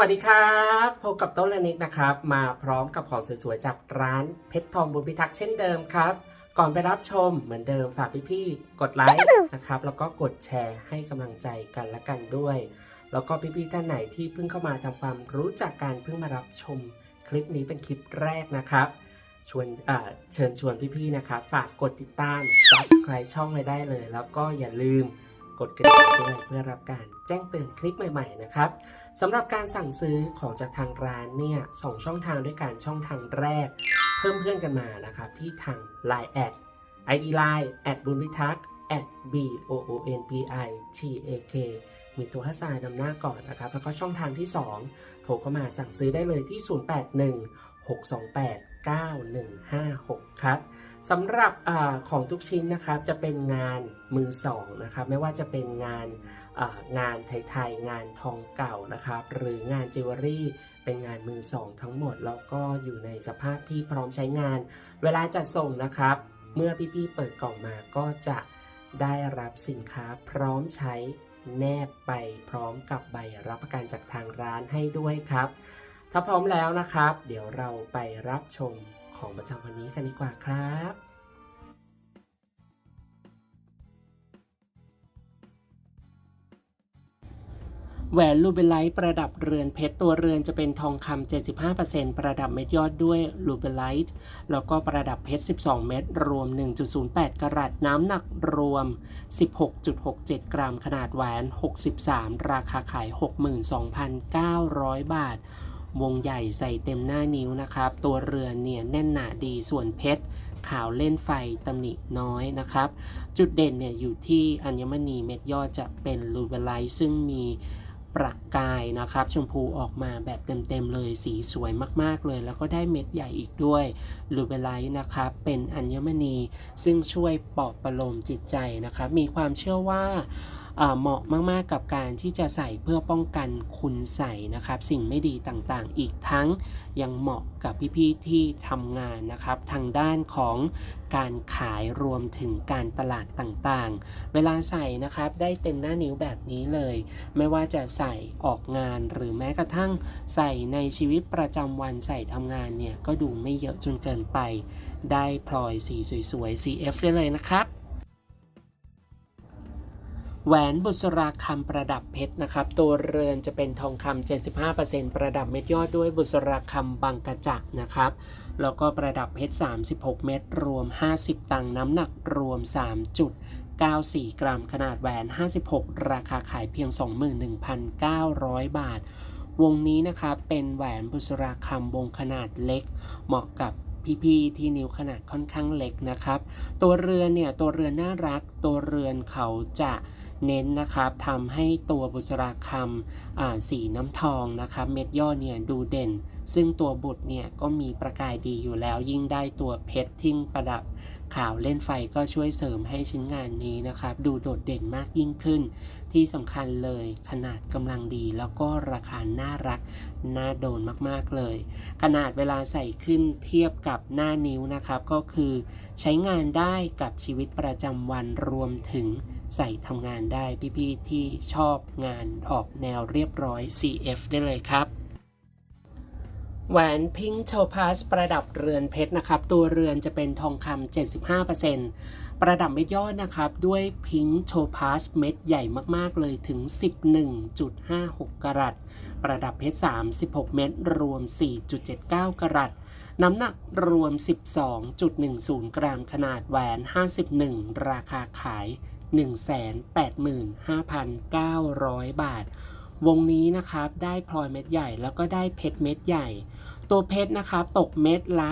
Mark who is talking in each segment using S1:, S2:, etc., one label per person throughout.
S1: วัสดีครับพบกับต้นและนิกนะครับ มาพร้อมกับของสวยๆจากร้านเพชรทองบุญพิทักษ์เช่นเดิมครับ ก่อนไปรับชมเหมือนเดิมฝากพี่ๆกดไลค์นะครับ แล้วก็กดแชร์ให้กำลังใจกันและกันด้วย แล้วก็พี่ๆท่านไหนที่เพิ่งเข้ามาทำความรู้จักการเพิ่งมารับชม คลิปนี้เป็นคลิปแรกนะครับชวนเชิญชวนพี่ๆนะครับ ฝากกดติดตาม subscribe ช่องเลยได้เลย แล้วก็อย่าลืมกดกระดิ่งด้วยเพื่อรับการแจ้งเตือนคลิปใหม่ ๆ นะครับ สำหรับการสั่งซื้อของจากทางร้านเนี่ยสองช่องทางด้วยการช่องทางแรก เพิ่มเพื่อนกันมานะครับ ที่ทาง Line แอด ID Line แอดบุญพิทักษ์ at b o o n p i t a k มีตัวฮัสไซน์นำหน้าก่อนนะครับ แล้วก็ช่องทางที่ 2 โทรเข้ามาสั่งซื้อได้เลยที่ 081 628 9156 ครับสำหรับอของทุกชิ้นนะครับจะเป็นงานมือสองนะครับ ไม่ว่าจะเป็นงาน งานไทยๆงานทองเก่านะครับ หรืองานจิวเวลรี่เป็นงานมือสองทั้งหมด แล้วก็อยู่ในสภาพที่พร้อมใช้งาน เวลาจัดส่งนะครับ เมื่อพี่ๆเปิดกล่องมาก็จะได้รับสินค้าพร้อมใช้แนบไปพร้อมกับใบรับประกันจากทางร้านให้ด้วยครับ ถ้าพร้อมแล้วนะครับ เดี๋ยวเราไปรับชมของประจำวันนี้กันดีกว่าครับ แหวนลูเบลไลท์ประดับเรือนเพชรตัวเรือนจะเป็นทองคำ 75%ประดับเม็ดยอดด้วยลูเบลไลท์แล้วก็ประดับเพชร 12 เม็ดรวม 1.08 กรัตน้ำหนักรวม 16.67 กรัม ขนาดแหวน 63 ราคาขาย 62,900 บาท วงใหญ่ใส่เต็มหน้านิ้วนะครับ ตัวเรือนเนี่ยแน่นหนาดีส่วนเพชรขาวเล่นไฟตำหนิน้อยนะครับ จุดเด่นเนี่ยอยู่ที่อัญมณีเม็ดยอดจะเป็นลูเบลไลท์ซึ่งมี ประกายนะครับ ชมพูออกมาแบบเต็มๆเลยสีสวยมากๆเลย แล้วก็ได้เม็ดใหญ่อีกด้วยลูเบลไลท์นะครับเป็นอัญมณีซึ่งช่วยปลอบประโลมจิตใจนะครับ มีความเชื่อว่า เหมาะมากๆกับการที่จะใส่เพื่อป้องกันคุณใส่นะครับ สิ่งไม่ดีต่างๆ อีกทั้งยังเหมาะกับพี่ๆที่ทำงานนะครับ ทางด้านของการขายรวมถึงการตลาดต่างๆ เวลาใส่นะครับได้เต็มหน้านิ้วแบบนี้เลย ไม่ว่าจะใส่ออกงานหรือแม้กระทั่งใส่ในชีวิตประจำวันใส่ทำงานเนี่ย ก็ดูไม่เยอะจนเกินไป ได้พลอยสีสวยๆ CF ได้เลยนะครับ แหวนบุษราคำประดับเพชรนะครับ ตัวเรือนจะเป็นทองคำ75%ประดับเม็ดยอดด้วยบุษราคำบางกระจะนะครับ แล้วก็ประดับเพชร 36 เม็ดรวม 50 ตังค์น้ำหนักรวม 3.94 กรัม ขนาดแหวน 56 ราคาขายเพียง 21,900 บาท วงนี้นะครับเป็นแหวนบุษราคำวงขนาดเล็ก เหมาะกับพี่ๆที่นิ้วขนาดค่อนข้างเล็กนะครับ ตัวเรือนเนี่ยตัวเรือนน่ารัก ตัวเรือนเขาจะ เน้นนะครับทำให้ตัวบุษราคำสีน้ำทองนะครับเม็ดย่อเนี่ยดูเด่น ซึ่งตัวบุตรเนี่ยก็มีประกายดีอยู่แล้วยิ่งได้ตัวเพชรทิ้งประดับ ขาวเล่นไฟก็ช่วยเสริมให้ชิ้นงานนี้นะครับ ดูโดดเด่นมากยิ่งขึ้น ที่สำคัญเลยขนาดกำลังดีแล้วก็ราคาน่ารัก น่าโดนมากๆเลย ขนาดเวลาใส่ขึ้นเทียบกับหน้านิ้วนะครับ ก็คือใช้งานได้กับชีวิตประจำวันรวมถึงใส่ทำงานได้พี่ๆที่ชอบงานออกแนวเรียบร้อย CF ได้เลยครับ แหวนพิงโ o พาสประดับเรือนเพชรนะครับ ตัวเรือนจะเป็นทองคำ75%ประดับเม็ดยอดนะครับ ด้วยพิงโ o พาสเม็ดใหญ่มากๆเลยถึง 11.56 กรัต ประดับเพชร 36 เม็ดรวม 4.79 กรัต น้ำหนักรวม 12.10 กรัมขนาดแหวน 51 ราคาขาย 185,900 บาท วงนี้นะครับได้พลอยเม็ดใหญ่แล้วก็ได้เพชรเม็ดใหญ่ ตัวเพชรนะครับตกเม็ดละ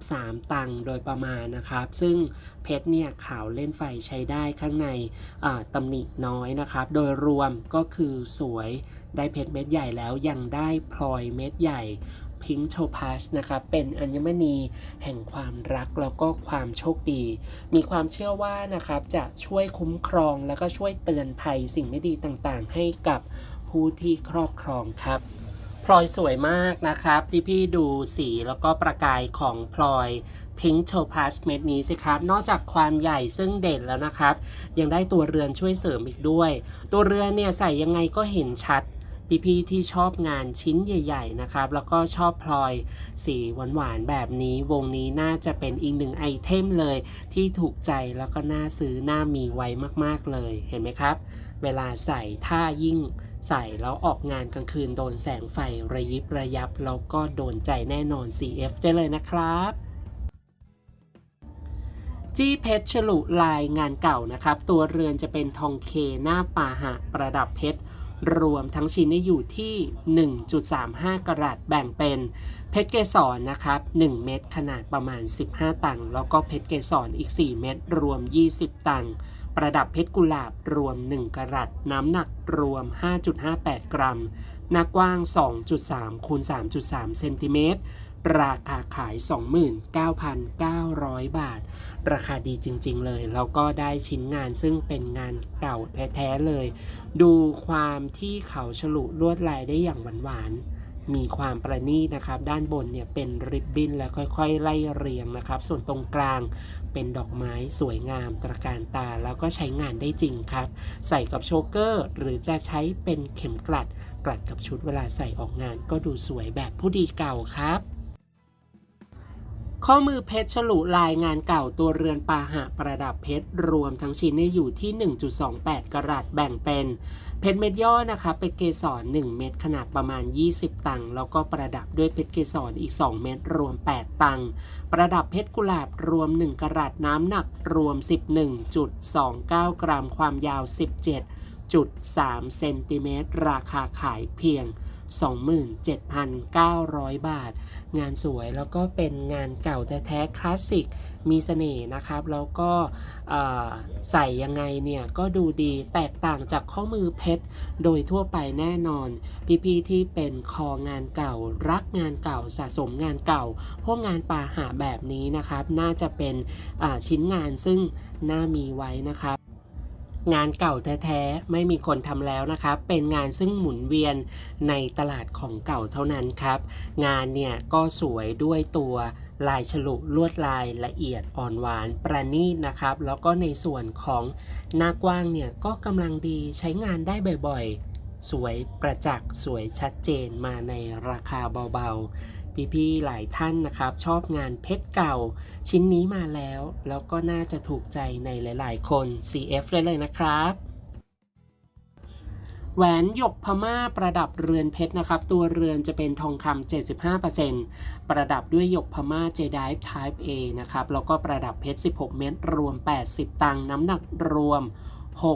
S1: 13 ตังค์โดยประมาณนะครับ ซึ่งเพชรเนี่ยขาวเล่นไฟใช้ได้ข้างในตำหนิน้อยนะครับ โดยรวมก็คือสวยได้เพชรเม็ดใหญ่แล้วยังได้พลอยเม็ดใหญ่พิงโ o พาสนะครับเป็นอัญมณีแห่งความรักแล้วก็ความโชคดี มีความเชื่อว่านะครับจะช่วยคุ้มครองแล้วก็ช่วยเตือนภัยสิ่งไม่ดีต่างๆ ให้กับ ผู้ที่ครอบครองครับ พลอยสวยมากนะครับ พี่ๆดูสีแล้วก็ประกายของพลอยพิงค์โ o พาสเม็ดนี้สิครับ นอกจากความใหญ่ซึ่งเด่นแล้วนะครับ ยังได้ตัวเรือนช่วยเสริมอีกด้วย ตัวเรือนเนี่ยใส่ยังไงก็เห็นชัดพี่ๆที่ชอบงานชิ้นใหญ่ ๆ นะครับ แล้วก็ชอบพลอยสีหวานๆแบบนี้ วงนี้น่าจะเป็นอีกหนึ่งไอเทมเลย ที่ถูกใจแล้วก็น่าซื้อน่ามีไว้มากๆเลย เห็นไหมครับ เวลาใส่ถ้ายิ่ง ใส่แล้วออกงานกลางคืนโดนแสงไฟระยิบระยับแล้วก็โดนใจแน่นอน CF ได้เลยนะครับจี้เพชรฉลุลายงานเก่านะครับ ตัวเรือนจะเป็นทองเคหน้าปาหะประดับเพชร รวมทั้งชิ้นนี้อยู่ที่ 1.35 กรัตแบ่งเป็นเพชรเกสรนะครับ 1 เม็ดขนาดประมาณ 15 ตังค์แล้วก็เพชรเกสรอีก 4 เม็ดรวม 20 ตังค์ ประดับเพชรกุหลาบรวม 1 กรัตน้ำหนักรวม 5.58 กรัม หน้ากว้าง 2.3คูณ3.3 เซนติเมตร ราคาขาย 29,900 บาท ราคาดีจริงๆเลย แล้วก็ได้ชิ้นงานซึ่งเป็นงานเก่าแท้ ๆ เลย ดูความที่เขาฉลุลวดลายได้อย่างหวาน ๆ มีความประณีตนะครับ ด้านบนเนี่ยเป็นริบบิ้นแล้วค่อยๆ ไล่เรียงนะครับ ส่วนตรงกลางเป็นดอกไม้สวยงามตระการตาแล้วก็ใช้งานได้จริงครับ ใส่กับโชเกอร์ หรือจะใช้เป็นเข็มกลัด กลัดกับชุดเวลาใส่ออกงานก็ดูสวยแบบผู้ดีเก่าครับ ข้อมือเพชรฉลุลายงานเก่าตัวเรือนปาหะประดับเพชรรวมทั้งชิ้นอยู่ที่ 1.28 กรัตแบ่งเป็น เพชรเม็ดย่อนะคะเป็นเกสร1เม็ดขนาดประมาณ 20 ตังค์แล้วก็ประดับด้วยเพชรเกสรอีก 2 เม็ดรวม 8 ตังค์ประดับเพชรกุหลาบรวม 1 กรัตน้ำหนักรวม 11.29 กรัมความยาว 17.3 เซนติเมตรราคาขายเพียง 27,900 บาท งานสวยแล้วก็เป็นงานเก่าแท้ๆคลาสสิกมีเสน่ห์นะครับ แล้วก็ใส่ยังไงเนี่ย ก็ดูดีแตกต่างจากข้อมือเพชร โดยทั่วไปแน่นอน พี่ๆที่เป็นคองานเก่า รักงานเก่าสะสมงานเก่า พวกงานปาหาแบบนี้นะครับ น่าจะเป็นชิ้นงานซึ่งน่ามีไว้นะครับ งานเก่าแท้ๆไม่มีคนทำแล้วนะครับเป็นงานซึ่งหมุนเวียนในตลาดของเก่าเท่านั้นครับ งานเนี่ยก็สวยด้วยตัวลายฉลุลวดลายละเอียดอ่อนหวานประณีตนะครับ แล้วก็ในส่วนของหน้ากว้างเนี่ยก็กำลังดีใช้งานได้บ่อยๆ สวยประจักษ์สวยชัดเจนมาในราคาเบาๆ พี่ๆหลายท่านนะครับ ชอบงานเพชรเก่า ชิ้นนี้มาแล้ว แล้วก็น่าจะถูกใจในหลายๆคน CF ได้เลยนะครับแหวนหยกพม่าประดับเรือนเพชรนะครับ ตัวเรือนจะเป็นทองคำ 75%ประดับด้วยหยกพม่า j d i v e Type A นะครับ แล้วก็ประดับเพชร 16 เม็ดรวม 80 ตังค์น้ำหนักรวม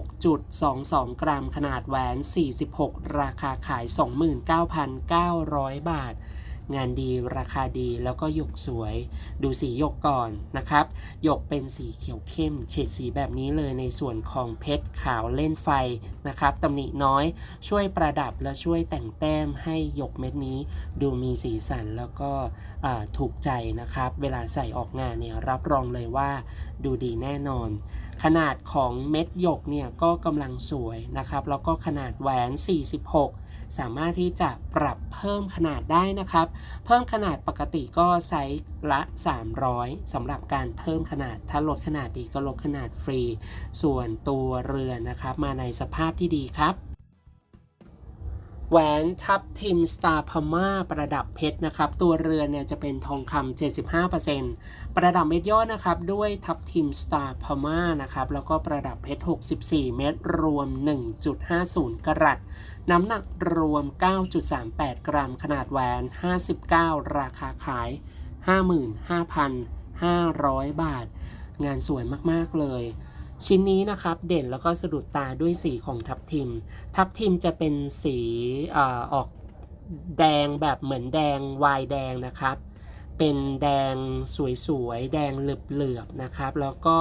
S1: 6.22 กรัม ขนาดแหวน 46 ราคาขาย 29,900 บาท งานดีราคาดีแล้วก็หยกสวย ดูสีหยกก่อนนะครับหยกเป็นสีเขียวเข้ม เฉดสีแบบนี้เลยในส่วนของเพชรขาวเล่นไฟนะครับตำหนิน้อยช่วยประดับและช่วยแต่งแต้มให้หยกเม็ดนี้ ดูมีสีสันแล้วก็ถูกใจนะครับ เวลาใส่ออกงานเนี่ยรับรองเลยว่าดูดีแน่นอน ขนาดของเม็ดหยกเนี่ยก็กำลังสวยนะครับ แล้วก็ขนาดแหวน 46 สามารถที่จะปรับเพิ่มขนาดได้นะครับ เพิ่มขนาดปกติก็ไซส์ละ 300สำหรับการเพิ่มขนาด ถ้าลดขนาดดีกก็ลดขนาดฟรี ส่วนตัวเรือนะครับ มาในสภาพที่ดีครับ แหวนทับทิมสตาร์พม่าประดับเพชรนะครับ ตัวเรือนเนี่ยจะเป็นทองคำ75%ประดับเม็ดยอดนะครับ ด้วยทับทิมสตาร์พม่านะครับ แล้วก็ประดับเพชร 64 เม็ดรวม 1.50 กรัตน้ำหนักรวม 9.38 กรัม ขนาดแหวน 59 ราคาขาย 55,500 บาท งานสวยมาก ๆ เลย ชิ้นนี้นะครับเด่นแล้วก็สะดุดตาด้วยสีของทับทิม ทับทิมจะเป็นสีออกแดงแบบเหมือนแดงวายแดงนะครับ เป็นแดงสวยๆ แดงเหลือบๆนะครับ แล้วก็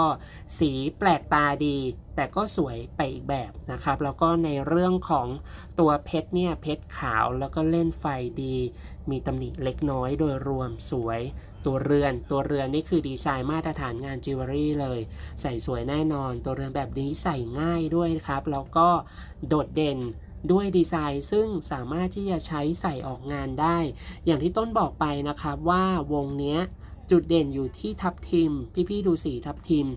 S1: สีแปลกตาดี แต่ก็สวยไปอีกแบบนะครับ แล้วก็ในเรื่องของตัวเพชรเนี่ย เพชรขาวแล้วก็เล่นไฟดี มีตำหนิเล็กน้อยโดยรวมสวย ตัวเรือน ตัวเรือนนี่คือดีไซน์มาตรฐานงานจิวเวลรี่เลย ใส่สวยแน่นอน ตัวเรือนแบบนี้ใส่ง่ายด้วยครับ แล้วก็โดดเด่น ด้วยดีไซน์ซึ่งสามารถที่จะใช้ใส่ออกงานได้ อย่างที่ต้นบอกไปนะครับว่าวงเนี้ยจุดเด่นอยู่ที่ทับทิม พี่ๆดูสีทับทิม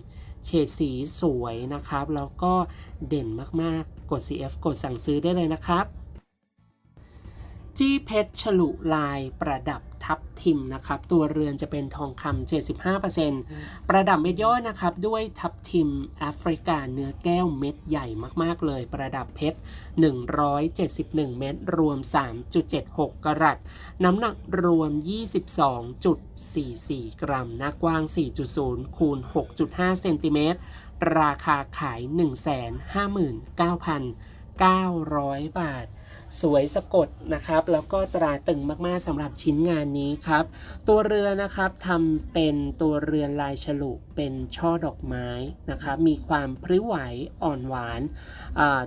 S1: เฉดสีสวยนะครับ แล้วก็เด่นมากๆ กด CF กดสั่งซื้อได้เลยนะครับ จี้เพชรฉลุลายประดับทับทิมนะครับ ตัวเรือนจะเป็นทองคำ75%ประดับเม็ดย่อยนะครับ ด้วยทับทิมแอฟริกาเนื้อแก้วเม็ดใหญ่มาก ๆ เลย ประดับเพชร 171 เม็ดรวม 3.76 กรัตน้ำหนักรวม 22.44 กรัมหน้ากว้าง 4.0 คูณ 6.5 เซนติเมตร ราคาขาย 159,900 บาท สวยสะกดนะครับ แล้วก็ตราตึงมากๆสำหรับชิ้นงานนี้ครับ ตัวเรือนะครับทำเป็นตัวเรือนลายฉลุเป็นช่อดอกไม้นะครับ มีความพริ้วไหวอ่อนหวาน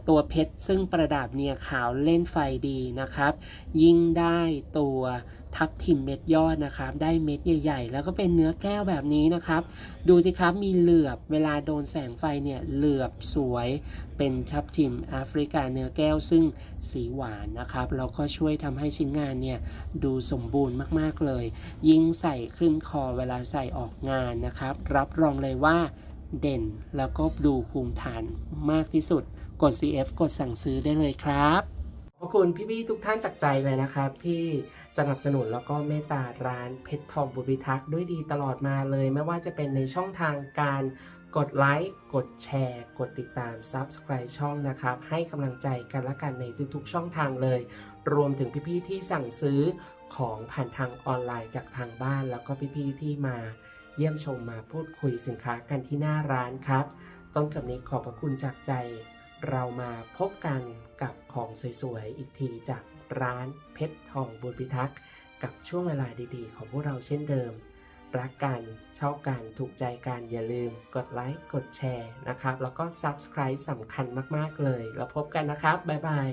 S1: ตัวเพชรซึ่งประดับเนี่ยขาวเล่นไฟดีนะครับ ยิ่งได้ตัว ทับทิมเม็ดยอดนะครับ ได้เม็ดใหญ่ ๆ แล้วก็เป็นเนื้อแก้วแบบนี้นะครับ ดูสิครับมีเหลือบเวลาโดนแสงไฟเนี่ยเหลือบสวยเป็นทับทิมแอฟริกาเนื้อแก้วซึ่งสีหวานนะครับแล้วก็ช่วยทำให้ชิ้นงานเนี่ยดูสมบูรณ์มากๆเลย ยิ่งใส่ขึ้นคอเวลาใส่ออกงานนะครับ รับรองเลยว่าเด่นแล้วก็ดูภูมิฐานมากที่สุด กด CF กดสั่งซื้อได้เลยครับ อบคุณพี่ๆทุกท่านจากใจเลยนะครับ ที่สนับสนุนแล้วก็เมตตาร้านเพชรทองบุญพิทักษ์ด้วยดีตลอดมาเลย ไม่ว่าจะเป็นในช่องทางการกดไลค์ กดแชร์ กดติดตาม Subscribe ช่องนะครับ ให้กำลังใจกันและกันในทุกๆ ช่องทางเลย รวมถึงพี่ๆที่สั่งซื้อของผ่านทางออนไลน์จากทางบ้าน แล้วก็พี่ๆที่มาเยี่ยมชมมาพูดคุยสินค้ากันที่หน้าร้านครับ ต้นกับนี้ขอบพระคุณจากใจ เรามาพบกันกับของสวยๆ อีกทีจากร้านเพชรทองบุญพิทักษ์กับช่วงเวลาดีๆ ของพวกเราเช่นเดิม รักกัน ชอบกัน ถูกใจกัน อย่าลืมกดไลค์ กดแชร์นะครับ แล้วก็ Subscribe สำคัญมากๆเลย แล้วพบกันนะครับ บ๊ายบาย